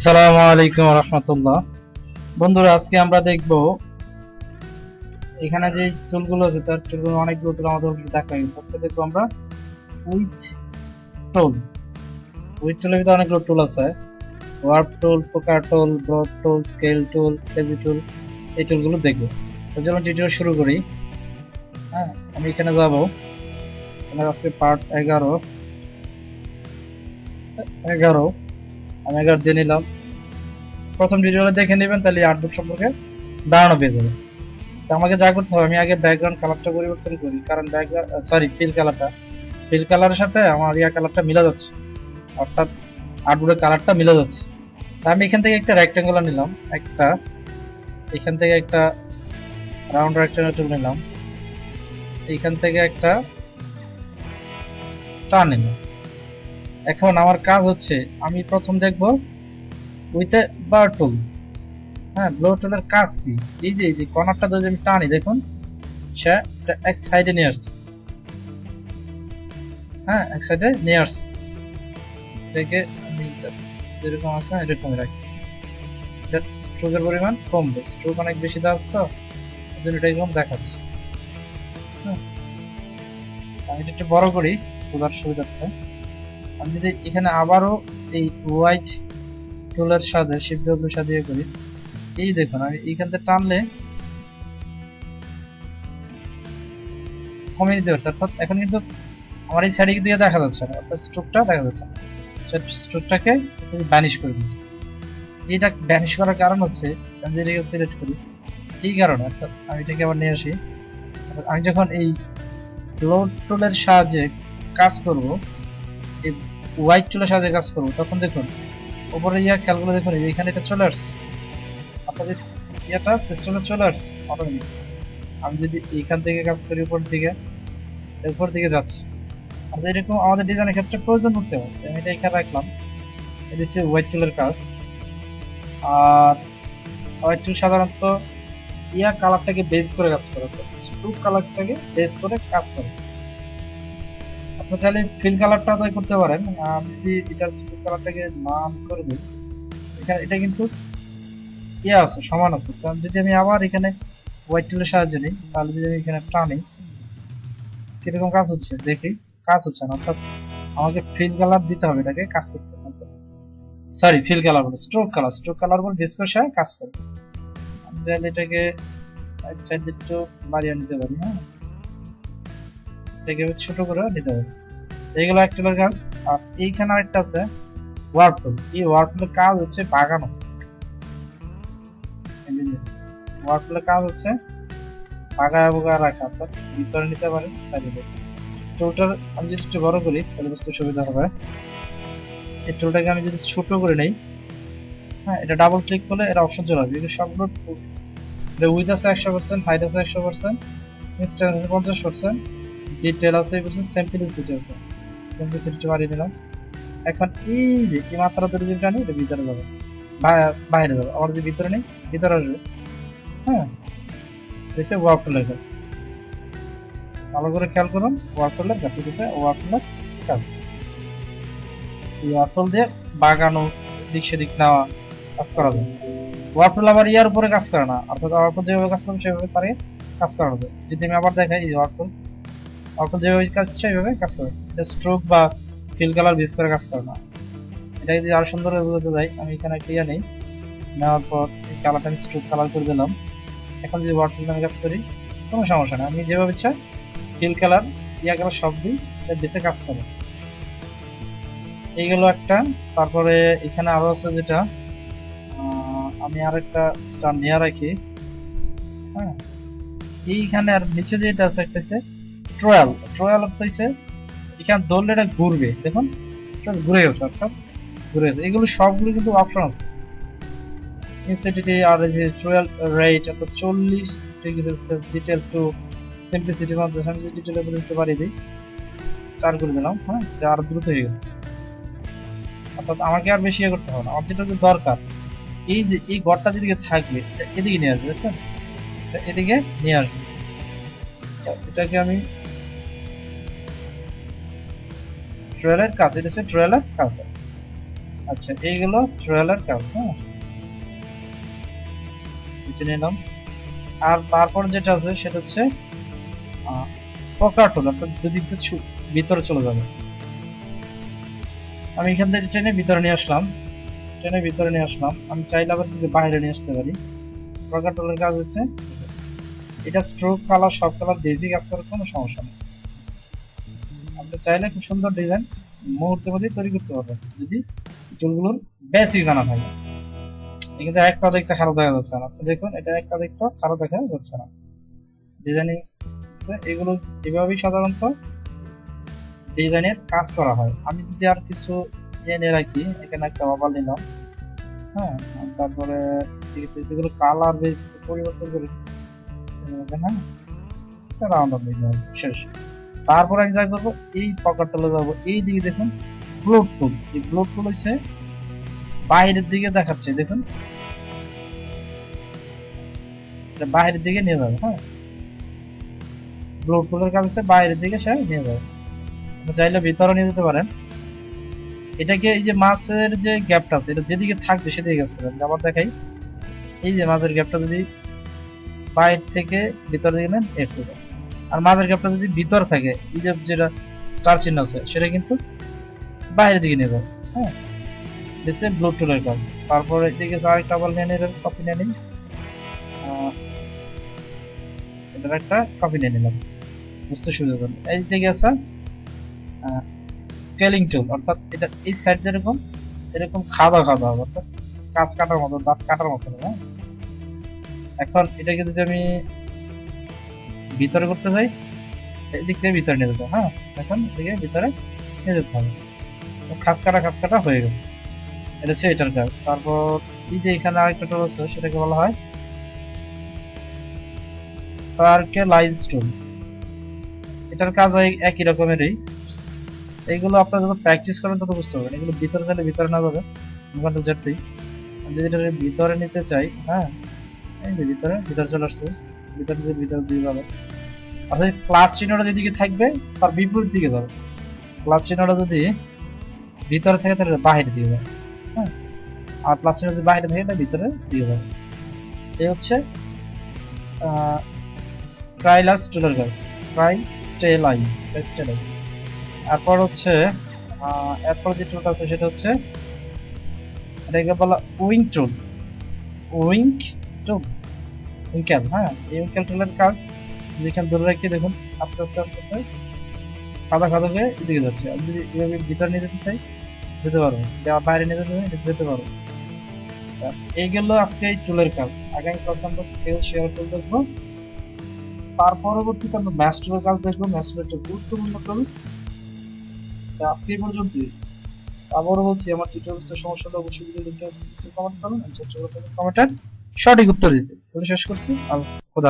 আসসালামু আলাইকুম রহমতুল্লাহ। বন্ধুরা, আজকে আমরা দেখব এখানে যে টুলগুলো আছে, তার টুলগুলো অনেকগুলো টুল আমাদের দেখা গেছে আজকে দেখব আমরা উইথ টুল উইথ টুলের ভিতরে অনেকগুলো টুল আছে। ওয়ার্প টুল পোকার টুল ব্রড টুল স্কেল টুল ফেজি টুল এই টুলগুলো দেখব। তার জন্য টিউটোরিয়াল শুরু করি। হ্যাঁ আমি এখানে যাব। এখানে আজকে পার্ট এগারো। এগারো। আমি এগারো দিয়ে নিলাম। প্রথম ভিডিওটা দেখে নেবেন, তাহলে আর্টবুক সম্পর্কে ধারণা পেয়ে যাবেন। তো আমাকে যা করতে হবে, আমি আগে ব্যাকগ্রাউন্ড কালারটা পরিবর্তন করি, কারণ ব্যাকগ্রাউন্ড সরি ফিল কালারটা ফিল কালারের সাথে আমার ইয়া কালারটা মিলে যাচ্ছে, অর্থাৎ আর্টবুকের কালারটা মিলে যাচ্ছে। তা আমি এখান থেকে একটা রেক্টেঙ্গুলার নিলাম, একটা, এখান থেকে একটা রাউন্ড রেক্টেঙ্গুলার টুল নিলাম, এখান থেকে একটা স্টার নিলাম। এখন আমার কাজ হচ্ছে, আমি প্রথম দেখব উইথ এ বার টুল হ্যাঁ ব্লো টুলের কাজ কি? এই যে এই যে কর্নারটা যদি আমি টানি, দেখুন, সে এক সাইডে নিয়ে আসছে। হ্যাঁ এক সাইডে নিয়ে আসছে। দেখে আমি যেরকম আছে এরকম রাখি। স্ট্রোকের পরিমাণ কমবে। স্ট্রোক অনেক বেশি আছে তো জন্য এটা এরকম দেখাচ্ছে। হ্যাঁ। আমি এটা একটু বড় করি তোলার সুবিধার্থে। আমি যদি এখানে আবারও এই হোয়াইট টুলের সাথে শিপ ডব্লিউর সাথে ইয়ে করি। এই দেখুন, আমি এইখান থেকে টানলে কমিয়ে দিতে পারছি। অর্থাৎ এখন কিন্তু আমার এই সাইডে দিয়ে দেখা যাচ্ছে না। অর্থাৎ স্ট্রোকটা দেখা যাচ্ছে না। স্ট্রোকটাকে ব্যানিশ করে দিচ্ছি। এটা ব্যানিশ করার কারণ হচ্ছে, আমি যদি এটাকে সিলেক্ট করি, এই কারণে, অর্থাৎ আমি এটাকে আবার নিয়ে আসি। আমি যখন এই লোড টুলের সাহায্যে কাজ করব, এই হোয়াইট টুলের সাহায্যে কাজ করব, তখন দেখুন উপরে ইয়া খেয়ালগুলো দেখুন এইখানে এটা চলে আসছে। এই ইয়েটা সিস্টেমে চলে আসছে অটোমেটিক আমি যদি এইখান থেকে কাজ করি, উপর দিকে উপর দিকে যাচ্ছে। আর এরকম আমাদের ডিজাইনের ক্ষেত্রে প্রয়োজন পড়তে হবে আমি এটা এখানে রাখলাম। এটা হচ্ছে হোয়াইট টুলের কাজ। আর হোয়াইট টুল সাধারণত ইয়া কালারটাকে বেস করে কাজ করে। স্ট্রোক কালারটাকে বেস করে কাজ করে। আপনি চাইলে ফিল কালারটা আদায় করতে পারেন। আমি যদি এটার স্ট্রোক কালারটাকে নাম করে দিই। এখানে এটা কিন্তু ইয়ে আছে, সমান আছে। কারণ যদি আমি আবার এখানে হোয়াইট টুলের সাহায্যে নিই, তাহলে যদি আমি এখানে টানি, কীরকম কাজ হচ্ছে? দেখি, কাজ হচ্ছে না। অর্থাৎ আমাকে ফিল কালার দিতে হবে এটাকে, কাজ করতে হবে। সরি ফিল কালার বলে স্ট্রোক কালার স্ট্রোক কালার বলে বেস করে কাজ করে। আমি চাইলে এটাকে এক সাইড একটু বাড়িয়ে নিতে পারি হ্যাঁ? এটাকে ছোট করে নিতে পারি টুলের কাজ আর এইখানে আরেকটা আছে এই কাজ হচ্ছে বাগানো। কাজ হচ্ছে বাগায় বোগা রাখা, অর্থাৎ ভিতরে নিতে টুলটার আমি যদি একটু বড় করি, তাহলে বুঝতে সুবিধা হবে। এই আমি যদি ছোট করে নেই হ্যাঁ এটা ডাবল ক্লিক করলে এটা অপশন চলে আসবে। সবগুলো উইথ আছে একশো পার্সেন্ট হাইট আছে একশো পার্সেন্ট ইনস্ট্যান্স আছে পঞ্চাশ পার্সেন্ট ডিটেল আছে পার্সেন্ট সিম্পলিসিটি আছে। সিম্পলিসিটি বাড়িয়ে দিলাম। এখন এই যে, এই মাত্রা ধরে যদি টানি এটা ভিতরে যাবে। বাইরে যাবে। আবার যদি ভিতরে নেই, ভিতরে আসবে। হ্যাঁ? এসে ওয়ার্ক টুলের কাজ ভালো করে খেয়াল করুন ওয়ার্ক টুলের কাজ এটা ওয়ার্ক টুলের কাজ এই ওয়ার্ক টুল দিয়ে বাগানো দিক সেদিক নেওয়া কাজ করা যায়। ওয়ার্কফ্লো আবার ইয়ার উপরে কাজ করে না। অর্থাৎ ওয়ার্কফ্লো যেভাবে কাজ করবে, সেভাবে পারে কাজ করানো যায়। যদি আমি আবার দেখাই, এই ওয়ার্কফ্লো ওয়ার্কফ্লো যেভাবে কাজ সেভাবে কাজ করে। স্ট্রোক বা ফিল কালার বেস করে কাজ করে না। এটা যদি আরও সুন্দর করে বোঝাতে যাই, আমি এখানে ইয়ে নেই। নেওয়ার পর এই কালারটা আমি স্ট্রোক কালার করে দিলাম। এখন যদি ওয়ার্কফ্লো আমি কাজ করি, কোনো সমস্যা নেই। আমি যেভাবে ইচ্ছা ফিল কালার ইয়া কালার সব দিই বেসে কাজ করে। এইগুলো একটা। তারপরে এখানে আরও আছে যেটা আমি আর একটা স্টার নিয়ে রাখি। হ্যাঁ। এইখানে আর নিচে যেটা আছে, একটা ট্রয়াল ট্রয়াল হচ্ছে এখানে ধরলে এটা ঘুরবে, দেখুন। ঘুরে গেছে, অর্থাৎ ঘুরে গেছে। এগুলো সবগুলো কিন্তু অপশন আছে। ইনসেন্টিটি আর যে ট্রয়াল রেট অর্থাৎ চল্লিশ degree Celsius detail to simplicity মধ্যে আমি যদি ডিটেল দিতে পারি দিই, চার করে দিলাম হ্যাঁ আরও দ্রুত হয়ে গেছে। অর্থাৎ আমাকে আর বেশি ইয়ে করতে হবে না। আমার যেটা দরকার, এই যে, এই ঘরটা যেদিকে থাকবে এদিকে নিয়ে আসবে, বুঝছেন? এদিকে নিয়ে আসবে। এটাকে আমি ট্রেলার কাজ, এটা হচ্ছে ট্রেলার কাজ। আচ্ছা এইগুলো ট্রেলার কাজ হ্যাঁ? কিছু নিলাম। আর তারপর যেটা আছে, সেটা হচ্ছে পকার টুল আপনার দুদিক দিয়ে ভিতরে চলে যাবে। আমি এখান থেকে ট্রেনে ভিতরে নিয়ে আসলাম। ট্রেনের ভিতরে নিয়ে আসলাম। আমি চাইলে আবার কিন্তু বাইরে নিয়ে আসতে পারি। পকার টুলের কাজ হচ্ছে, এটা স্ট্রোক কালার, সব কালার বেজিক কাজ করার কোনো সমস্যা নেই। চাইলে খুব সুন্দর ডিজাইন মুহূর্তের মধ্যে তৈরি করতে পারবেন যদি চুলগুলোর বেসিক জানা থাকে। কিন্তু একটা দেখতে খারাপ দেখা যাচ্ছে না। দেখুন, এটা একটা দেখতে খারাপ দেখা যাচ্ছে না। ডিজাইনিং এগুলো এভাবেই সাধারণত ডিজাইনের কাজ করা হয়। আমি যদি আর কিছু এনে রাখি, এখানে একটা ওভার নিলাম। হ্যাঁ তারপরে ঠিক আছে, যেগুলো কালার বেস পরিবর্তন করে হ্যাঁ রাউন্ড নিলাম শেষ। তারপর আমি যা করব এই পকেটটা যাব। এই দিকে দেখুন ব্লোড টুল এই ব্লোড টুল হচ্ছে বাইরের দিকে দেখাচ্ছে, দেখুন। বাইরের দিকে নিয়ে যাবে হ্যাঁ? ব্লোড টুলের কাজ হচ্ছে বাইরের দিকে সে নিয়ে যাবে। চাইলে ভিতরে নিয়ে যেতে পারেন। এটাকে এই যে মাছের যে গ্যাপটা আছে, এটা যেদিকে থাকবে সেদিকে গেছে। আবার দেখাই। এই যে মাছের গ্যাপটা যদি বাইরে থেকে ভিতরে দিকে নেন এক্সে যায় আর মাঝের গ্যাপটা যদি ভিতর থাকে, এই যে যেটা স্টার চিহ্ন আছে, সেটা কিন্তু বাইরের দিকে নিয়ে যাবে হ্যাঁ? দিচ্ছে ব্লু টুলের কাজ তারপরে এদিকে আরেকটা আবার নিয়ে নিলেন কপি নিয়ে নিন। এটার একটা কপি নিয়ে নিলাম। বুঝতে সুবিধা হলো। এই দিকে আছে স্কেলিং টুল অর্থাৎ এটা এই সাইড যেরকম এরকম খাদা খাদা হবে অর্থাৎ কাজ কাটার মতো, দাঁত কাটার মতো হ্যাঁ? এখন এটাকে যদি আমি ভিতরে করতে চাই, এদিক থেকে ভিতরে নিয়ে যেতে হ্যাঁ? এখন এদিকে ভিতরে নিয়ে যেতে হবে। খাস কাটা খাস কাটা হয়ে গেছে। এটা হচ্ছে এটার কাজ তারপর এই যে এখানে আরেকটা টুল আছে, সেটাকে বলা হয় সার্কেলাইজ টুল এটার কাজ হয় একই রকমেরই। এইগুলো আপনারা যখন প্র্যাকটিস করেন তত বুঝতে পারবেন। এগুলো ভিতরে গেলে ভিতরে না যাবে ওখানে যেতেই যদি এটা ভিতরে নিতে চাই হ্যাঁ? এই যে ভিতরে ভিতরে চলে আসছে। ভিতরে দিয়ে ভিতরে দিয়ে যাবে। অর্থাৎ প্লাস চিহ্নটা যেদিকে থাকবে, তার বিপরীত দিকে যাবে। প্লাস চিহ্নটা যদি ভিতরে থাকে, তাহলে বাইরে দিয়ে যাবে। হ্যাঁ? আর প্লাস চিহ্ন যদি বাইরে থাকে, তাহলে ভিতরে দিয়ে যাবে। এই হচ্ছে স্কাইলাস টুলার গাছ স্কাই স্টেলাইজ স্টেলাইজ তারপর হচ্ছে এরপর যে টুলটা আছে, সেটা হচ্ছে, এটাকে বলা উইং টুল উইং টুল উইঙ্কেল হ্যাঁ? এই উইঙ্কেল টুলের কাজ যেখানে ধরে রেখে দেখুন, আস্তে আস্তে আস্তে আস্তে খাদা খাদা হয়ে এদিকে যাচ্ছে। আমি যদি এভাবে ভিতরে নিয়ে যেতে চাই, যেতে পারব। বাইরে নিয়ে যেতে চাই, যেতে পারব। তা এইগুলো আজকে এই টুলের কাজ। আগামী ক্লাসে আমরা স্কেল শেয়ার টুল দেখব। তার পরবর্তীতে আমরা ম্যাচ কাজ দেখব। ম্যাচ একটা গুরুত্বপূর্ণ টুল আজকে এই পর্যন্তই। আবারও বলছি, আমার টিউটোরিয়ালসের সমস্যাটা অবশ্যই ভিডিও লিঙ্কে কমেন্ট করুন। চেষ্টা করব কমেন্টের সঠিক উত্তর দিতে। শেষ করছি। খোদা